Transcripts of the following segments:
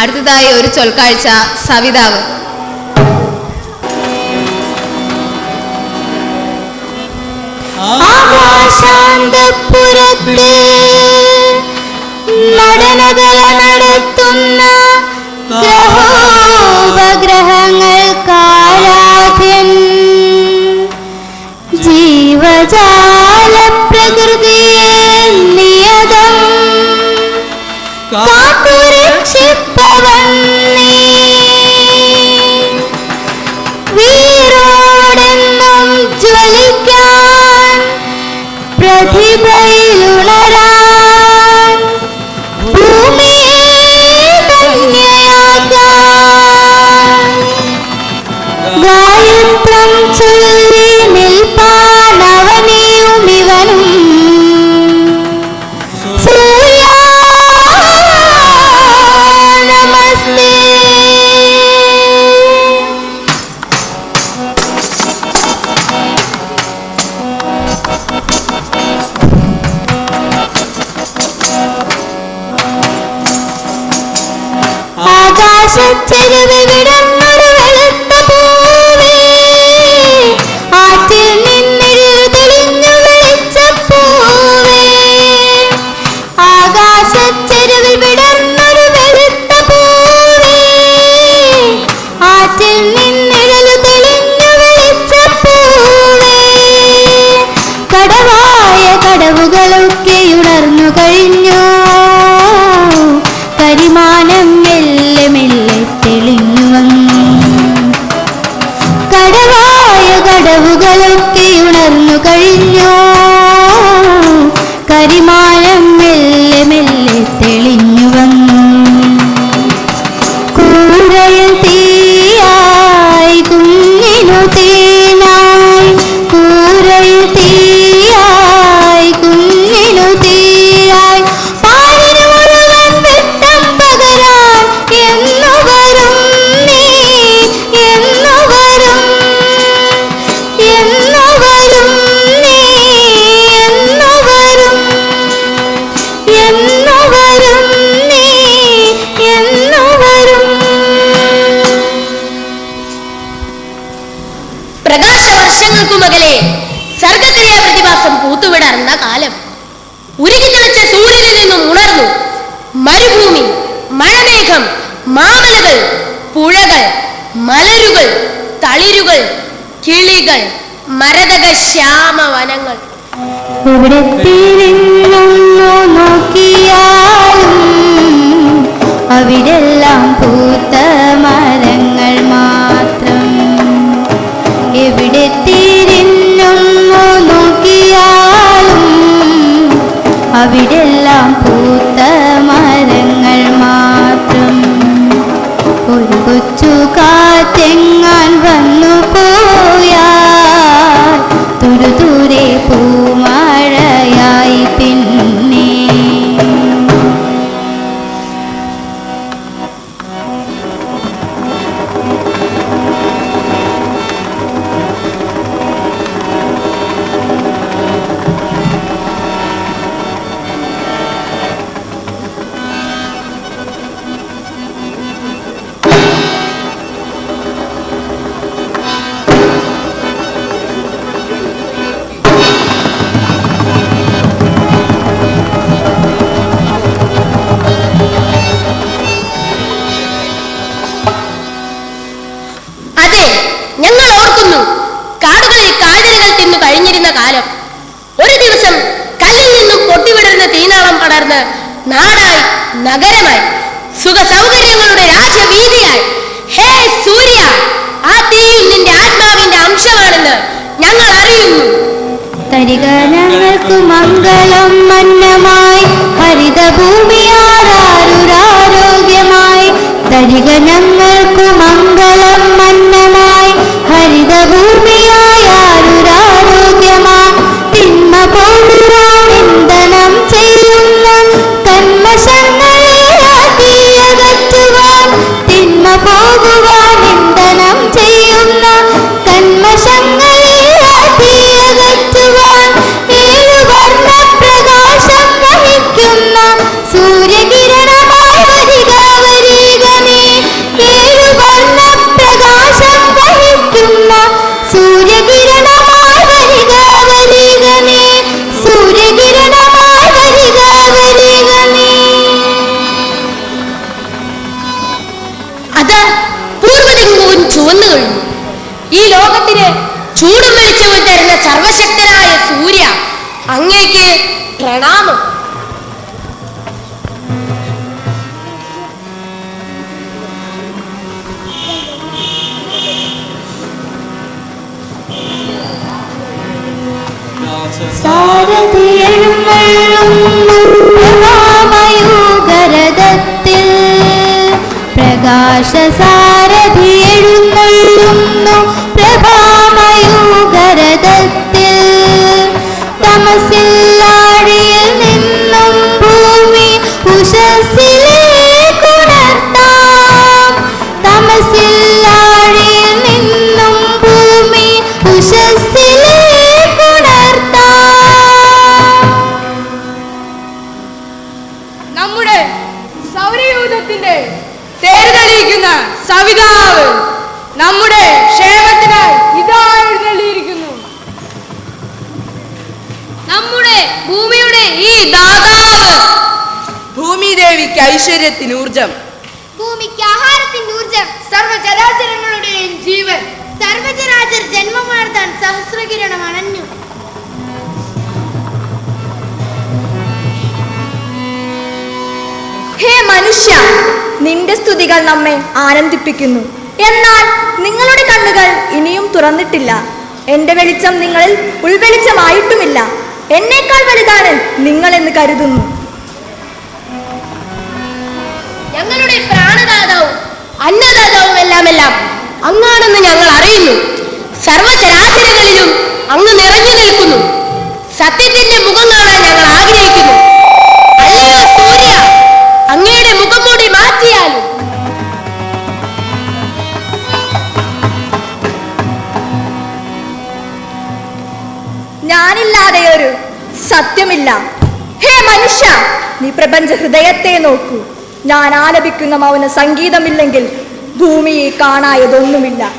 അടുത്തതായി ഒരു ചൊൽക്കാഴ്ച സവിതാവ്. ആകാശാന്തപുരത്തെ നടനകല നടത്തുന്ന ഗ്രഹോപഗ്രഹങ്ങൾ കാലാധ്യം ജീവജാല പ്രകൃതി മകളെ. സ്വർഗത്തിലെ പ്രതിഭാസം പൂത്തുവിടർന്ന കാലം. ഉരുകി വെച്ച സൂര്യനിൽ നിന്നും ഉണർന്നു. മരുഭൂമി മഴമേഘം മാമലകൾ പുഴകൾ മലരുകൾ തളിരുകൾ കിളികൾ മരതക ശ്യാമവനങ്ങൾ. നോക്കിയാലും അവിടെല്ലാം പൂത്ത നഗരമായി സുഖ സൗകര്യങ്ങളുടെ രാജവീതിയായി ഹേ സൂര്യ ആ തീയിൽ നിന്റെ ആത്മാവിന്റെ അംശമാണെന്ന് ഞങ്ങൾ അറിയുന്നു. തരിക ഞങ്ങൾക്ക് മംഗളം മന്നമായി ഹരിതഭൂമിയാരോഗ്യമായി തരിക ഞങ്ങൾക്ക് മംഗളം അത് പൂർവദിക്കും ചുവന്നു കഴിഞ്ഞു ഈ ലോകത്തിന് ചൂടും വെളിച്ചവും തരുന്ന സർവശക്തനായ സൂര്യ അങ്ങേക്ക് പ്രണാമം. സാരഥിയെഴുന്നള്ളുന്നൂകരഥത്തിൽ 现在。സർവചരാചരങ്ങളുടെയും ജീവൻ. സർവചരാചർ ജന്മമാർത്താൻ സഹസ്രകിരണം അണഞ്ഞു ഹേ മനുഷ്യ നിന്റെ സ്തുതികൾ നമ്മെ ആനന്ദിപ്പിക്കുന്നു. എന്നാൽ നിങ്ങളുടെ കണ്ണുകൾ ഇനിയും തുറന്നിട്ടില്ല. എന്റെ വെളിച്ചം നിങ്ങളിൽ ഉൾവെളിച്ചമായിട്ടുമില്ല. എന്നേക്കാൾ വലുതാണ് നിങ്ങൾ എന്ന് കരുതുന്നു. ഞങ്ങളുടെ പ്രാണദാതാവും അന്നദാതാവും എല്ലാം എല്ലാം. അങ്ങാണെന്ന് ഞങ്ങൾ അറിയുന്നു. സർവചരാചരങ്ങളിലും അങ്ങ് നിറഞ്ഞു നിൽക്കുന്നു. സത്യത്തിന്റെ മുഖം കാണാൻ ഞങ്ങൾ ആഗ്രഹിക്കുന്നു. അല്ലയോ സൂര്യ അങ്ങയുടെ മുഖം കൂടി മാറ്റിയാലും. ഞാനില്ലാതെ ഒരു സത്യമില്ല. ഹേ മനുഷ്യ നീ പ്രപഞ്ച ഹൃദയത്തെ നോക്കൂ. ഞാൻ ആലപിക്കുന്ന മൗന സംഗീതമില്ലെങ്കിൽ ഭൂമിയെ കാണായതൊന്നുമില്ല.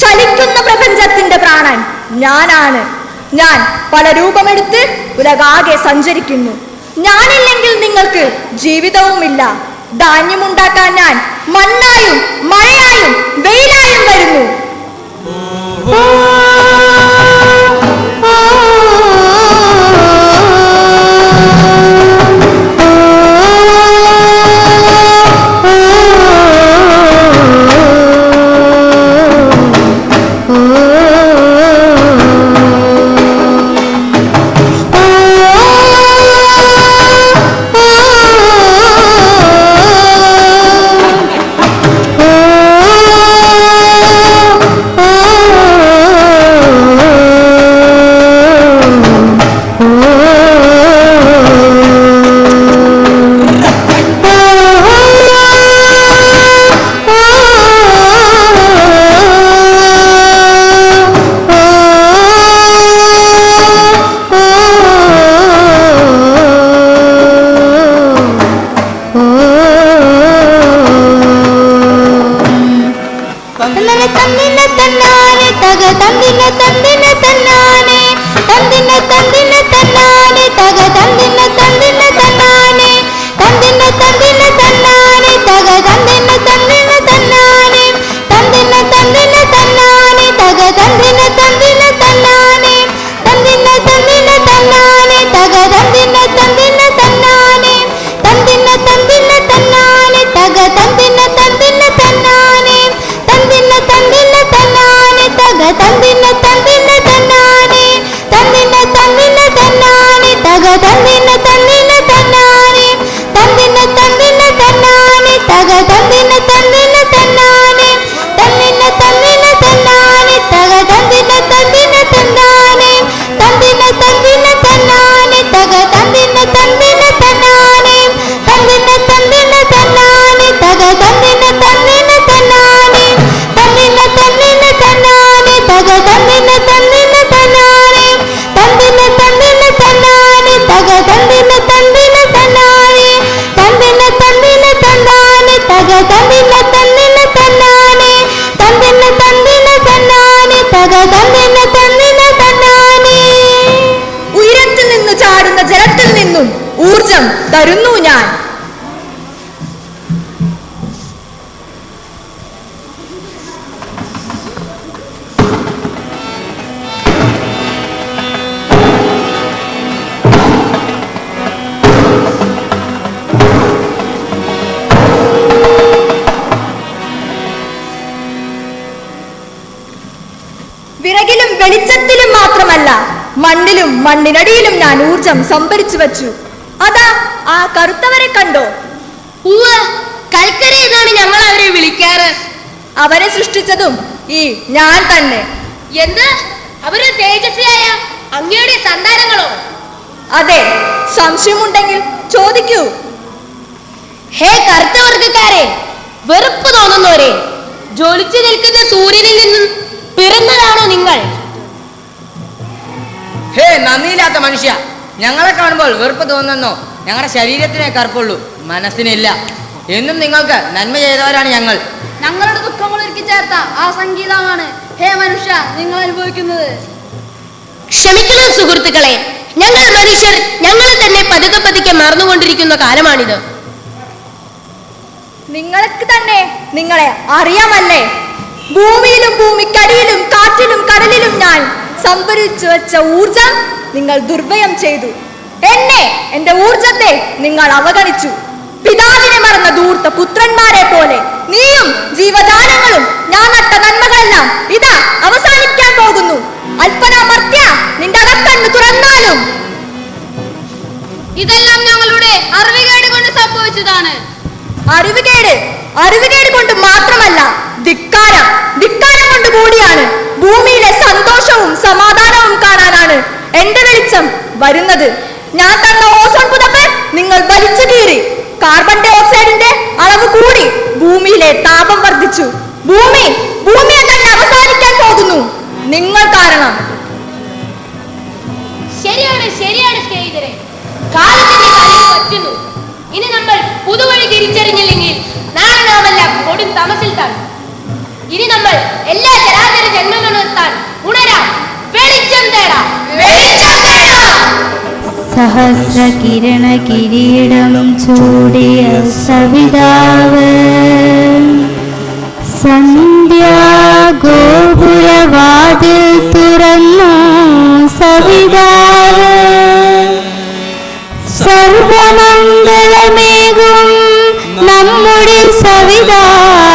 ചലിക്കുന്ന പ്രപഞ്ചത്തിന്റെ പ്രാണൻ ഞാനാണ്. ഞാൻ പല രൂപമെടുത്ത് ഉലകാകെ സഞ്ചരിക്കുന്നു. ഞാനില്ലെങ്കിൽ നിങ്ങൾക്ക് ജീവിതവുമില്ല. ധാന്യമുണ്ടാക്കാൻ ഞാൻ മണ്ണായും മഴയായും വെയിലായും വരുന്നു. മണ്ണിലും മണ്ണിനടിയിലും ഞാൻ ഊർജം സംഭരിച്ചു വച്ചു. അതാ ആ കറുത്തവരെ കണ്ടോ? കൽക്കരി എന്നാണ് ഞങ്ങൾ അവരെ വിളിക്കാറ്. അവരെ സൃഷ്ടിച്ചതും ഈ ഞാൻ തന്നെ. എന്ത്? അവർ തേജസ്വിയായ അങ്ങയുടെ സന്താനങ്ങളോ? അതെ സംശയമുണ്ടെങ്കിൽ ചോദിക്കൂ. ഹേ കറുത്ത വർഗക്കാരെ വെറുപ്പ് തോന്നുന്നവരെ ജ്വലിച്ചു നിൽക്കുന്ന സൂര്യനിൽ നിന്നും പിറന്നതാണോ നിങ്ങൾ? ഹേ നന്ദിയില്ലാത്ത മനുഷ്യ. ഞങ്ങളെ കാണുമ്പോൾ വെറുപ്പ് തോന്നുന്നോ. ഞങ്ങളുടെ ശരീരത്തിനെ കറുപ്പുള്ളൂ. മനസ്സിനില്ല. എന്നും നിങ്ങൾക്ക് നന്മ ചെയ്തവരാണ് ഞങ്ങൾ. ഞങ്ങളുടെ ദുഃഖങ്ങൾ ഒരുക്കി ചേർത്ത ആ സംഗീതമാണ്. ഹേ മനുഷ്യ നിങ്ങൾ അനുഭവിക്കുന്നത്. ക്ഷമിക്കണം സുഹൃത്തുക്കളെ ഞങ്ങൾ മനുഷ്യർ ഞങ്ങളെ തന്നെ പതുക്കെ പതുക്കെ മറന്നുകൊണ്ടിരിക്കുന്ന കാലമാണിത്. നിങ്ങൾക്ക് തന്നെ നിങ്ങളെ അറിയാമല്ലേ? ഭൂമിയിലും ഭൂമിക്കടിയിലും കാറ്റിലും കടലിലും ഞാൻ സംഭരിച്ചു വെച്ച ഊർജം നിങ്ങൾ ദുർവ്യയം ചെയ്തു. എന്നെ എന്റെ ഊർജത്തെ നിങ്ങൾ അവഗണിച്ചു. പിതാവിനെ മറന്ന ദൂർത്ത പുത്രന്മാരെ പോലെ നീയും ജീവജാലങ്ങളും ഞാൻ നട്ട നന്മകളെല്ലാം ഇതാ അവസാനിക്കാൻ പോകുന്നു. അല്പനാമർത്യ നിന്റെ അകത്തണ്ണു തുറന്നാലും. ഇതെല്ലാം ഞങ്ങളുടെ അറിവുകേട് കൊണ്ട് സംഭവിച്ചതാണ്. അറിവുകേട് അറിവുകേട് കൊണ്ട് മാത്രമല്ല ധിക്കാരം. ധിക്കാരം കൊണ്ട് കൂടിയാണ്. ഭൂമിയിലെ സന്തോഷവും സമാധാനവും കാണാനാണ് എന്റെ വെളിച്ചം വരുന്നത്. ഞാൻ തന്ന ഓസോൺ പുതപ്പ് നിങ്ങൾ വലിച്ചു കീറി. കാർബൺ ഡൈ ഓക്സൈഡിന്റെ അളവ് കൂടി ഭൂമിയിലെ താപം വർദ്ധിച്ചു. ഭൂമി ഭൂമിയെ തന്നെ അവസാനിക്കാൻ പോകുന്നു. നിങ്ങൾ കാരണം. ശരിയാണ് ശരിയാണ് സ്നേഹിതരെ. കാലത്തിന്റെ കാര്യം പറ്റുന്നു. ഇനി നമ്മൾ പുതുവഴി തിരിച്ചറിഞ്ഞില്ലെങ്കിൽ നാളെ നാമെല്ലാം കൊടും തമസിൽ താഴും. ഇനി നമ്മൾ എല്ലാ ചരാചര ജന്മങ്ങളും എത്താൻ ഉണരാം. വെളിച്ചം തേടാം. സഹസ്ര കിരണ കിരീടം ചൂടിയ സവിതാവ്. സന്ധ്യാഗോപുരവാതിൽ തുറന്നു സവിതാവ്. സർവമംഗളമേകും നമ്മുടെ സവിതാവ്.